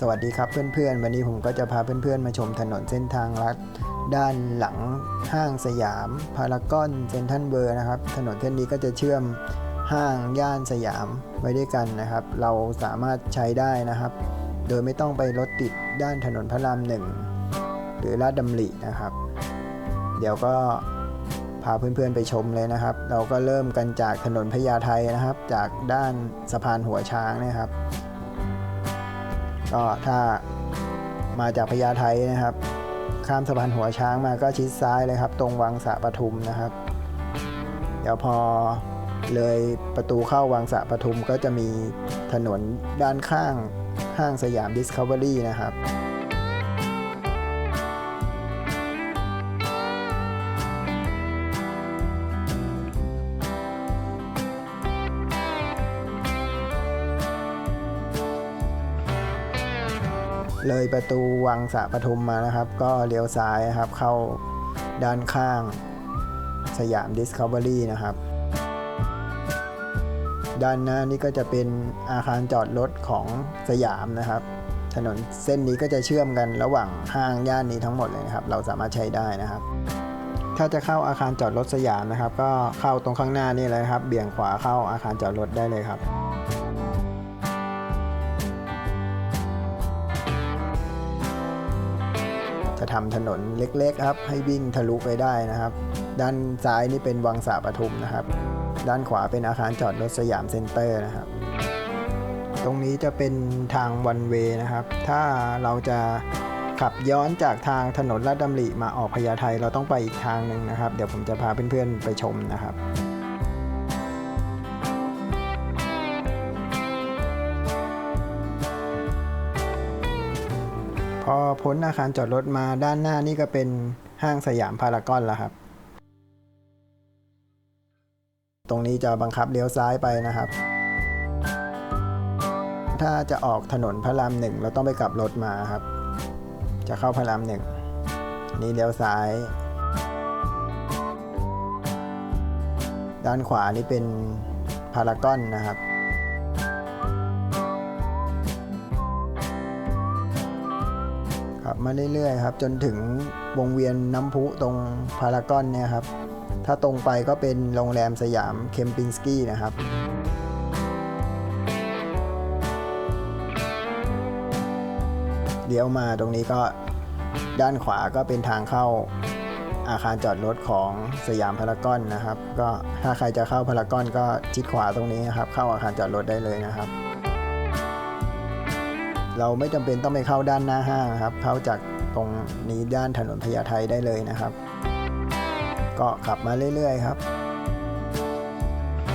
สวัสดีครับเพื่อนๆ วันนี้ผมก็จะพาเพื่อนๆ มาชมถนนเส้นทางลัด ด้านหลังห้างสยามพารากอนเซนทันเบอร์นะครับ ถนนเส้นนี้ก็จะเชื่อมห้างย่านสยามไว้ด้วยกันนะครับ เราสามารถใช้ได้นะครับ โดยไม่ต้องไปรถติดด้านถนนพระรามหนึ่งหรือลาดดำรินะครับ เดี๋ยวก็พาเพื่อนๆไปชมเลยนะครับ เราก็เริ่มกันจากถนนพญาไทนะครับ จากด้านสะพานหัวช้างนะครับ ก็ถ้ามาจากพญาไทนะครับ ข้ามสะพานหัวช้างมาก็ชิดซ้ายเลยครับ ตรงวังสะปทุมนะครับ เดี๋ยวพอเลยประตูเข้าวังสะปทุมก็จะมีถนนด้านข้างห้างสยามดิสคัฟเวอรี่นะครับ เลยประตูวังสะปทุมมานะครับ ก็เลี้ยวซ้ายครับ เข้าด้านข้าง สยาม Discovery นะครับ ด้านหน้านี่ก็จะเป็นอาคารจอดรถของสยามนะครับ ถนนเส้นนี้ก็จะเชื่อมกันระหว่างห้างย่านนี้ทั้งหมดเลยนะครับ เราสามารถใช้ได้นะครับ ถ้าจะเข้าอาคารจอดรถสยามนะครับ ก็เข้าตรงข้างหน้านี่เลยครับ เบี่ยงขวาเข้าอาคารจอดรถได้เลยครับ ทำถนนเล็กๆครับให้วิ่งทะลุไปได้นะครับ ด้านซ้ายนี่เป็นวังสาปทุมนะครับ ด้านขวาเป็นอาคารจอดรถสยามเซ็นเตอร์นะครับ ตรงนี้จะเป็นทางวันเวนะครับ ถ้าเราจะขับย้อนจากทางถนนลาดดำริมาออกพญาไทเราต้องไปอีกทางหนึ่งนะครับ เดี๋ยวผมจะพาเพื่อนๆไปชมนะครับ พอพ้นอาคารจอดรถมาด้านหน้านี่ก็เป็นห้างสยามพารากอนแล้วครับ ตรงนี้จะบังคับเลี้ยวซ้ายไปนะครับ ถ้าจะออกถนนพระรามหนึ่งเราต้องไปกลับรถมาครับ จะเข้าพระรามหนึ่งนี่เลี้ยวซ้าย ด้านขวานี่เป็นพารากอนนะครับ มาเรื่อยๆครับจนถึงวงเวียนน้ำพุตรงพารากอนเนี่ยครับ ถ้าตรงไปก็เป็นโรงแรมสยามเคมปินสกี้นะครับเดี๋ยวมาตรงนี้ก็ด้านขวาก็เป็นทางเข้าอาคารจอดรถของสยามพารากอนนะครับ ก็ถ้าใครจะเข้าพารากอนก็ชิดขวาตรงนี้นะครับ เข้าอาคารจอดรถได้เลยนะครับ เราไม่จำเป็นต้องไปเข้าด้านหน้าห้างครับ เข้าจากตรงนี้ด้านถนนพญาไทได้เลยนะครับ ก็ขับมาเรื่อยๆครับ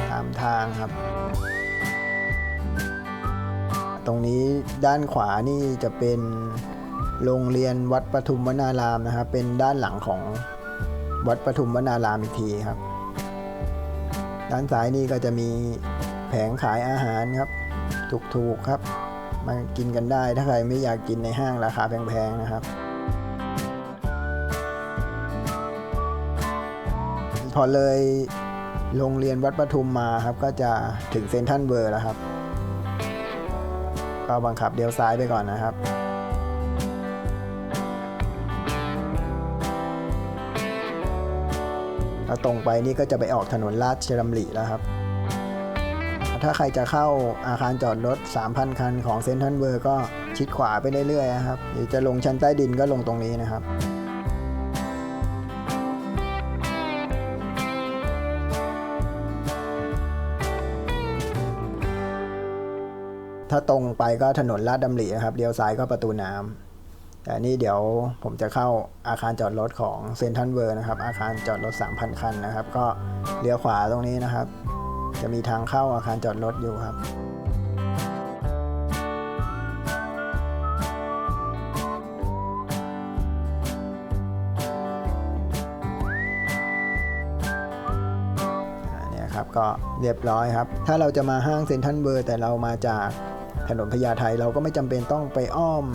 ตามทางครับ ตรงนี้ด้านขวานี่จะเป็นโรงเรียนวัดปทุมวนารามนะครับ เป็นด้านหลังของวัดปทุมวนารามอีกทีครับ ด้านซ้ายนี่ก็จะมีแผงขายอาหารครับ ถูกๆครับ มากินกันได้ ถ้าใครไม่อยากกินในห้างราคาแพงๆนะครับพอเลยโรงเรียนวัดปทุมมาครับ ก็จะถึงเซนทรัลเวอร์แล้วครับ ก็บังคับเลี้ยวซ้ายไปก่อนนะครับแล้วตรงไปนี่ก็จะไปออกถนนลาดเชดำริแล้วครับ ถ้าใครจะเข้าอาคารจอดรถ 3,000 คันของเซนทรัลเวอร์ก็ชิดขวาไปเรื่อยๆนะครับหรือจะลงชั้นใต้ดินก็ลงตรงนี้นะครับถ้าตรงไปก็ถนนลาดดำริครับเลี้ยวซ้ายก็ประตูน้ำแต่นี่เดี๋ยวผมจะเข้าอาคารจอดรถของเซนทรัลเวอร์นะครับ อาคารจอดรถ 3,000 คันนะครับ ก็เลี้ยวขวาตรงนี้นะครับ จะมีทางเข้าอาคารจอดรถอยู่ครับ เนี่ยครับก็เรียบร้อยครับ ถ้าเราจะมาห้างเซ็นทรัลเวิร์แต่เรามาจากถนนพญาไทเราก็ไม่จำเป็นต้องไปอ้อม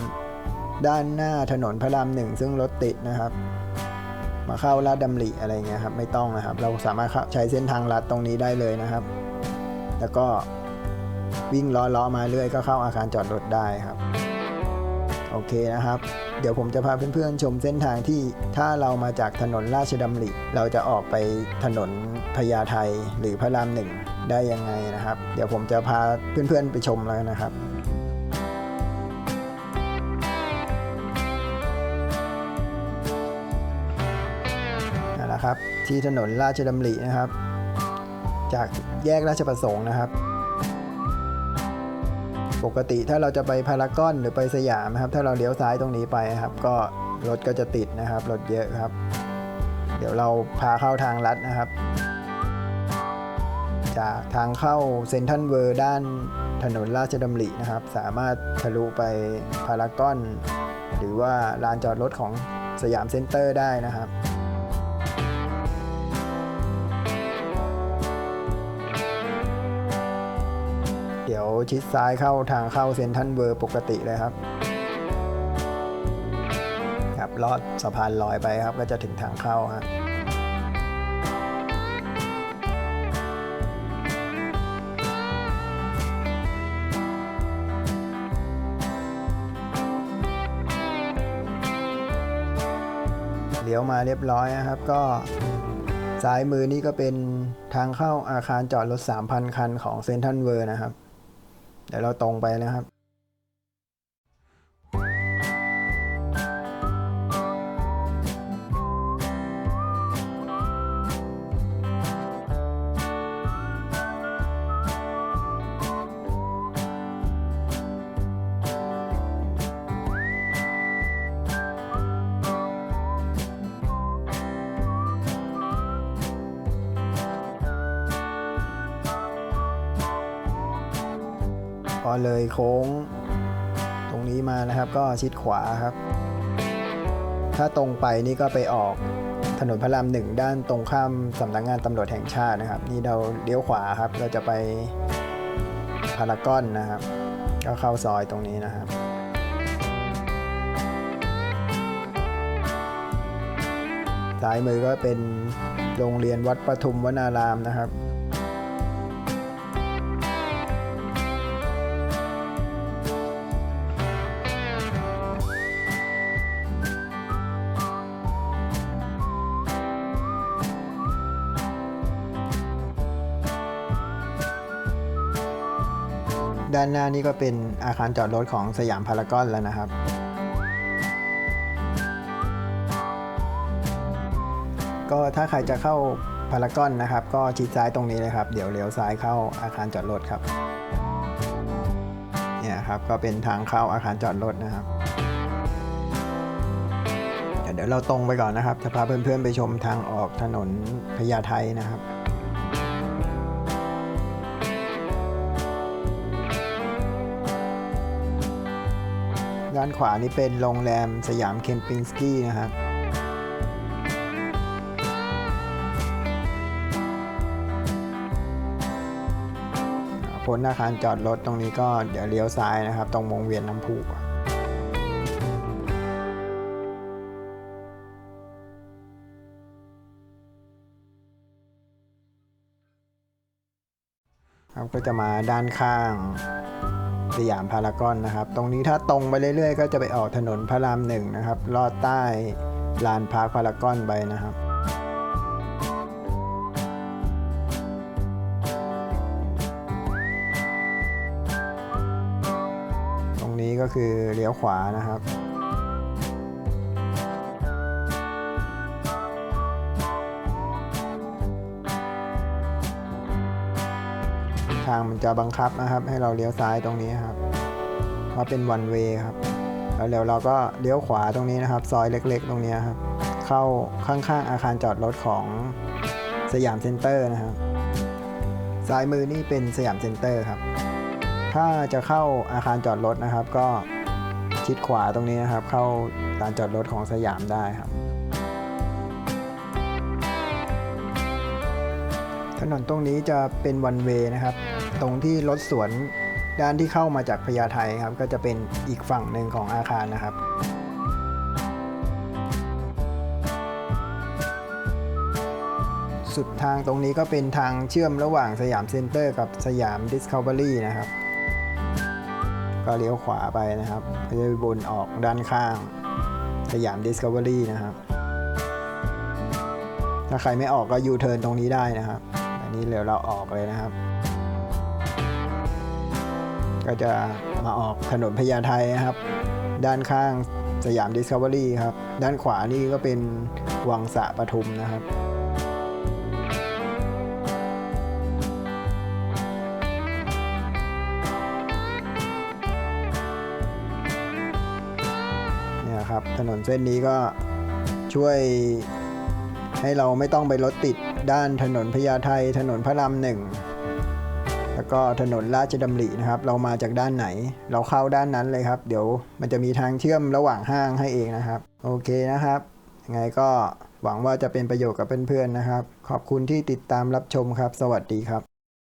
ด้านหน้าถนนพระรามหนึ่งซึ่งรถติดนะครับ มาเข้าลาดดำริอะไรเงี้ยครับไม่ต้องนะครับ เราสามารถใช้เส้นทางลัดตรงนี้ได้เลยนะครับ แล้วก็วิ่งล้อๆมาเรื่อยก็เข้าอาคารจอดรถได้ครับโอเคนะครับ เดี๋ยวผมจะพาเพื่อนๆชมเส้นทางที่ถ้าเรามาจากถนนราชดำริ เราจะออกไปถนนพญาไทหรือพระรามหนึ่งได้ยังไงนะครับ เดี๋ยวผมจะพาเพื่อนๆไปชมแล้วนะครับ ที่ถนนราชดำรินะครับ จากแยกราชประสงค์นะครับ ปกติถ้าเราจะไปพารากอนหรือไปสยามนะครับ ถ้าเราเลี้ยวซ้ายตรงนี้ไปครับ ก็รถก็จะติดนะครับรถเยอะครับ เดี๋ยวเราพาเข้าทางลัดนะครับ จากทางเข้าเซนทรัลเวอร์ด้านถนนราชดำรินะครับ สามารถทะลุไปพารากอน หรือว่าลานจอดรถของสยามเซ็นเตอร์ได้นะครับ เดี๋ยวชิดซ้ายเข้าทางเข้าเซนทันเวอร์ปกติเลยครับ ครับลอดสะพานลอยไปครับก็จะถึงทางเข้าครับเลี้ยวมาเรียบร้อยนะครับก็ซ้ายมือนี่ก็เป็นทางเข้าอาคารจอดรถ 3,000 คันของเซนทันเวอร์นะครับ เดี๋ยวเราตรงไปนะครับ อเลยโค้ง ตรงนี้มานะครับก็ชิดขวาครับ ถ้าตรงไปนี่ก็ไปออกถนนพระรามหนึ่งด้านตรงข้ามสำนักงานตำรวจแห่งชาตินะครับ นี่เราเลี้ยวขวาครับ เราจะไปพารากอนนะครับ ก็เข้าซอยตรงนี้นะครับซ้ายมือก็เป็นโรงเรียนวัดปทุมวนารามนะครับ ด้านหน้านี่ก็เป็นอาคารจอดรถของสยามพารากอนแล้วนะครับ ก็ถ้าใครจะเข้าพารากอนนะครับ ก็ชิดซ้ายตรงนี้เลยครับ เดี๋ยวเลี้ยวซ้ายเข้าอาคารจอดรถครับ เนี่ยครับก็เป็นทางเข้าอาคารจอดรถนะครับ เดี๋ยวเราตรงไปก่อนนะครับ จะพาเพื่อนๆไปชมทางออกถนนพญาไทนะครับ ด้านขวานี่เป็นโรงแรมสยามเคมปินสกี้นะครับพ้นอาคารจอดรถตรงนี้ก็เดี๋ยวเลี้ยวซ้ายนะครับ ตรงวงเวียนน้ำพุครับก็จะมาด้านข้าง สยามพารากอนนะครับ ตรงนี้ถ้าตรงไปเรื่อยๆ ก็จะไปออกถนนพระรามหนึ่งนะครับลอดใต้ลานพาร์คพารากอนไปนะครับตรงนี้ก็คือเลี้ยวขวานะครับางมันจะบังคับนะครับ ให้เราเลี้ยวซ้ายตรงนี้ครับเพราะเป็นวันเวครับแล้วเดี๋ยวเราก็เลี้ยวขวาตรงนี้นะครับ ซอยเล็กๆ ตรงนี้ครับ เข้าข้างๆอาคารจอดรถของสยามเซ็นเตอร์นะครับซ้ายมือนี่เป็นสยามเซ็นเตอร์ครับ ถ้าจะเข้าอาคารจอดรถนะครับ ก็ชิดขวาตรงนี้นะครับ เข้าลานจอดรถของสยามได้ครับ ถนนตรงนี้จะเป็นวันเวนะครับ ตรงที่รถสวนด้านที่เข้ามาจากพญาไทครับ ก็จะเป็นอีกฝั่งหนึ่งของอาคารนะครับสุดทางตรงนี้ก็เป็นทางเชื่อมระหว่างสยามเซ็นเตอร์กับสยามดิสคัฟเวอรี่นะครับ ก็เลี้ยวขวาไปนะครับก็จะไปบนออกด้านข้าง สยาม Discovery นะครับ ถ้าใครไม่ออกก็ยูเทิร์นตรงนี้ได้นะครับ นี้เดี๋ยวเราออกเลยนะครับ ก็จะมาออกถนนพญาไทนะครับ ด้านข้างสยาม Discovery ครับ ด้านขวานี่ก็เป็นวังสะปทุมนะครับเนี่ยครับถนนเส้นนี้ก็ช่วย ให้เราไม่ต้องไปรถติดด้านถนนพญาไทถนนพระรามหนึ่งแล้วก็ถนนราชดำรินะครับ เรามาจากด้านไหน เราเข้าด้านนั้นเลยครับ เดี๋ยวมันจะมีทางเชื่อมระหว่างห้างให้เองนะครับ โอเคนะครับยังไงก็หวังว่าจะเป็นประโยชน์กับเพื่อนๆนะครับ ขอบคุณที่ติดตามรับชมครับ สวัสดีครับ